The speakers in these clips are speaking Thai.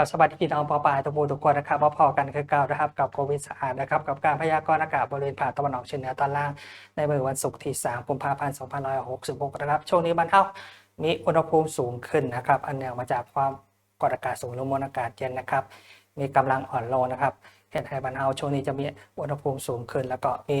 กับสวัสดีพี่น้องปอปลายทุกผู้ทุกคนนะครับมาพอกันคือเก่านะครับกับโควิดสะอาดนะครับกับการพยากรณ์อากาศบริเวณภาคตะวันออกเฉียงเหนือตอนล่าง ในวันวันศุกร์ที่ 3 กุมภาพันธ์ 2566 นะครับ ช่วงนี้บ้านเฮามีอุณหภูมิสูงขึ้นนะครับ อันเนื่องมาจากความกดอากาศสูงหรือมวลอากาศเย็นนะครับ มีกำลังอ่อนลงนะครับเห็นไทยบ้านเฮาช่วงนี้จะมีอุณหภูมิสูงขึ้น แล้วก็มี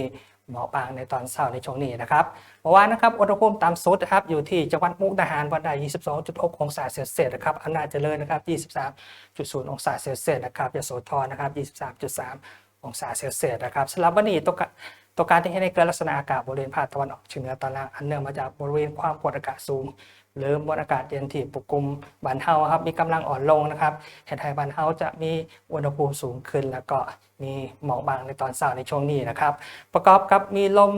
หมอปางในตอนเช้าในช่วงนี้นะครับเมื่อวานนะครับอุณหภูมิต่ำสุดนะครับอยู่ที่จังหวัดมุกดาหารวันได้22.6 องศาเซลเซียสนะครับอำนาจเจริญนะครับ23.0 องศาเซลเซียสนะครับยโสธรนะครับ23.3 องศาเซลเซียสนะครับสำหรับวันนี้ตัวกะ ตัวการที่ให้ได้เกิดลักษณะอากาศบริเวณภาคตะวันออกเฉียงเหนือตอนล่างอันเนื่องมาจากบริเวณความกดอากาศสูง หรือมวลอากาศเย็นที่ปกคลุมบ้านเฮาครับมีกำลังอ่อนลงนะครับเห็นไทยบ้านเฮาจะมีอุณหภูมิสูงขึ้น แล้วก็มีหมอกบางในตอนเช้าในช่วงนี้นะครับ ประกอบกับมีลม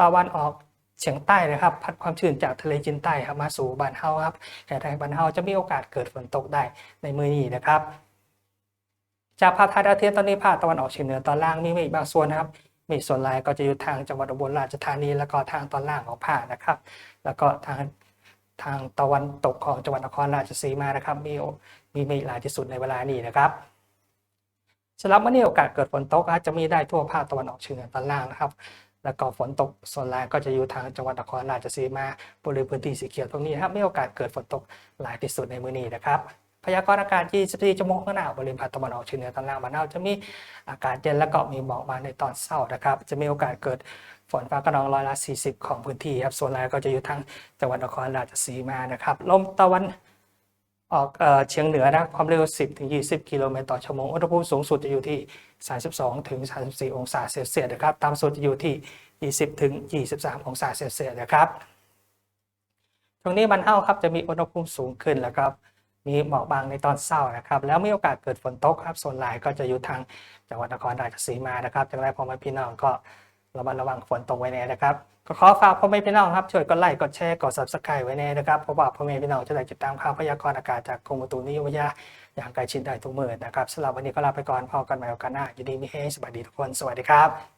ตะวันออกเฉียงใต้นะครับ พัดความชื้นจากทะเลจีนใต้ครับมาสู่บ้านเฮาครับเห็นไทยบ้านเฮาจะมีโอกาสเกิดฝนตกได้ในมือนี้นะครับจากภาพถ่ายดาวเทียมตอนนี้ภาคตะวันออกเฉียงเหนือตอนล่างมีเมฆบางส่วนนะครับ มฆส่วนลายก็จะอยู่ทางจังหวัดอุบลราชธานี แล้วก็ทางตอนล่างของภาคนะครับ แล้วก็ทางทางตะวันตกของจังหวัดนครราชสีมานะครับ มีมีเมฆหลายที่สุดในเวลานี้นะครับสำหรับวันนี้โอกาสเกิดฝนตกอาจจะมีได้ทั่วภาคตะวันออกเฉียงเหนือตอนล่างนะครับ แล้วก็ฝนตกส่วนแรงก็จะอยู่ทางจังหวัดนครราชสีมาบริเวณพื้นที่สีเขียวตรงนี้ครับมีโอกาสเกิดฝนตกหลายที่สุดในมื้อนี้นะครับ พยากรณ์อากาศ 24 ชั่วโมงข้างหน้าบริเวณภาคตะวันออกเฉียงเหนือตอนล่างบ้านเราจะมีอากาศเย็นและก็มีหมอกบาในตอนเช้านะครับ จะมีโอกาสเกิดฝนฟ้าขนองร้อยละ 40 ของพื้นที่ครับส่วนแรงก็จะอยู่ทางจังหวัดนครราชสีมานะครับลมตะวันออกเฉียงเหนือนะความเร็ว 10 ถึง 20 กิโลเมตรต่อชั่วโมงอุณหภูมิสูงสุดจะอยู่ที่ 32 ถึง 34 องศาเซลเซียสนะครับต่ำสุดจะอยู่ที่ 20 ถึง 23 องศาเซลเซียสนะครับช่วงนี้มันเท่าครับจะมีอุณหภูมิสูงขึ้นแล้วครับ มีหมอกบางในตอนเช้านะครับ แล้วมีโอกาสเกิดฝนตกครับส่วนหลายก็จะอยู่ทางจังหวัดนครราชสีมานะครับจังไรพ่อแม่พี่น้องก็ระมัดระวังฝนตกไว้แน่นะครับก็ขอฝากพ่อแม่พี่น้องครับช่วยกดไลค์กดแชร์กด subscribe ไว้แน่นะครับเพราะว่าพ่อแม่พี่น้องจะได้ติดตามข่าวพยากรณ์อากาศจากกรมอุตุนิยมวิทยาอย่างใกล้ชิดได้ทุกเมื้อนะครับสำหรับวันนี้ก็ลาไปก่อนพอกันใหม่โอกาสหน้ายินดีมีเฮสวัสดีทุกคนสวัสดีครับ